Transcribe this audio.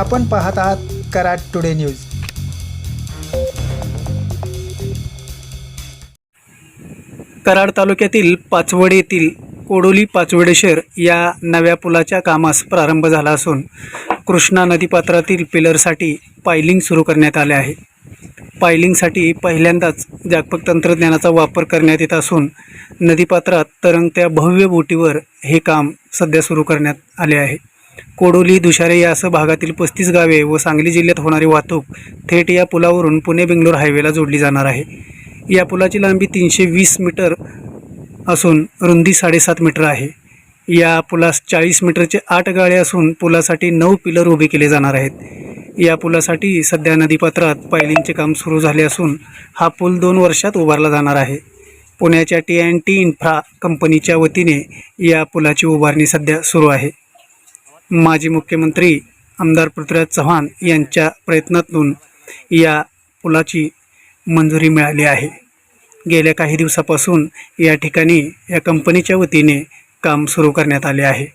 आपण पाहत आहात कराड टुडे न्यूज. कराड तालुक्यातील पाचवड येथील कोडोली पाचवडेश्वर या नव्या पुलाच्या कामास प्रारंभ झाला असून कृष्णा नदीपात्रातील पिलरसाठी पायलिंग सुरू करण्यात आले आहे. पायलिंगसाठी पहिल्यांदाच जागतिक तंत्रज्ञानाचा वापर करण्यात येत असून नदीपात्रात तरंगत्या भव्य बोटीवर हे काम सध्या सुरू करण्यात आले आहे. कोडोली दुशारे यासह भागातील पस्तीस गावे व सांगली जिल्ह्यात होणारी वाहतूक थेट या पुलावरून पुणे बेंगलोर हायवेला जोडली जाणार आहे. या पुलाची लांबी तीनशे वीस मीटर असून रुंदी साडेसात मीटर आहे. या पुलास चाळीस मीटरचे आठ गाळे असून पुलासाठी नऊ पिलर उभे केले जाणार आहेत. या पुलासाठी सध्या नदीपात्रात पायलिंगचे काम सुरू झाले असून हा पूल दोन वर्षात उभारला जाणार आहे. पुण्याच्या टी अँड टी इन्फ्रा कंपनीच्या वतीने या पुलाची उभारणी सध्या सुरू आहे. माजी मुख्यमंत्री आमदार पृथ्वीराज चव्हाण यांच्या प्रयत्नातून या पुलाची मंजुरी मिळाली आहे. गेल्या काही दिवसापासून या ठिकाणी या कंपनीच्या वतीने काम सुरू करण्यात आले आहे.